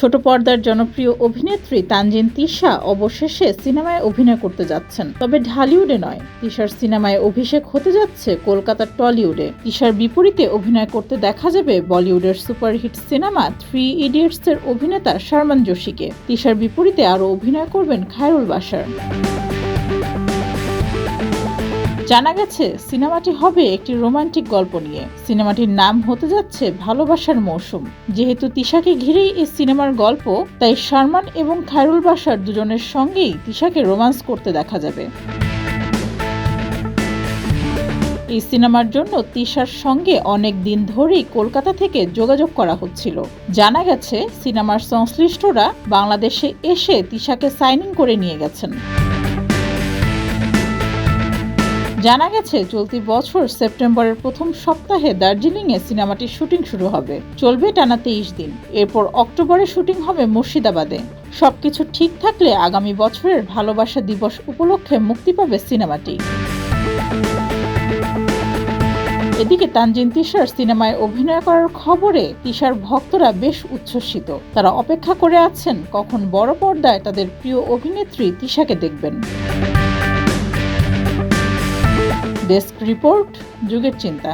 ছোট পর্দার জনপ্রিয় অভিনেত্রী তানজিন তিশা অবশেষে সিনেমায় অভিনয় করতে যাচ্ছেন। তবে ঢালিউডে নয়, তিশার সিনেমায় অভিষেক হতে যাচ্ছে কলকাতার টলিউডে। তিশার বিপরীতে অভিনয় করতে দেখা যাবে বলিউডের সুপারহিট সিনেমা থ্রি ইডিয়টস এর অভিনেতা শারমান যোশীকে। তিশার বিপরীতে আরও অভিনয় করবেন খায়রুল বাসার জানা গেছে, সিনেমাটি হবে একটি রোমান্টিক গল্প নিয়ে। সিনেমাটির নাম হতে যাচ্ছে ভালোবাসার মৌসুম। যেহেতু তিশাকে ঘিরেই এই সিনেমার গল্প, তাই শারমান এবং খায়রুল বাসার দুজনের সঙ্গেই তিশাকে রোমান্স করতে দেখা যাবে। এই সিনেমার জন্য তিশার সঙ্গে অনেক দিন ধরেই কলকাতা থেকে যোগাযোগ করা হচ্ছিল। জানা গেছে, সিনেমার সংশ্লিষ্টরা বাংলাদেশে এসে তিশাকে সাইনিং করে নিয়ে গেছেন। জানা গেছে, চলতি বছর সেপ্টেম্বরের প্রথম সপ্তাহে দার্জিলিংয়ে সিনেমাটির শুটিং শুরু হবে। চলবে টানা তেইশ দিন। এরপর অক্টোবরে শুটিং হবে মুর্শিদাবাদে। সবকিছু ঠিক থাকলে আগামী বছরের ভালোবাসা দিবস উপলক্ষে মুক্তি পাবে সিনেমাটি। এদিকে তানজিন তিশার সিনেমায় অভিনয় করার খবরে তিশার ভক্তরা বেশ উচ্ছ্বসিত। তারা অপেক্ষা করে আছেন কখন বড় পর্দায় তাদের প্রিয় অভিনেত্রী তিশাকে দেখবেন। ডেস্ক রিপোর্ট যুগের চিন্তা।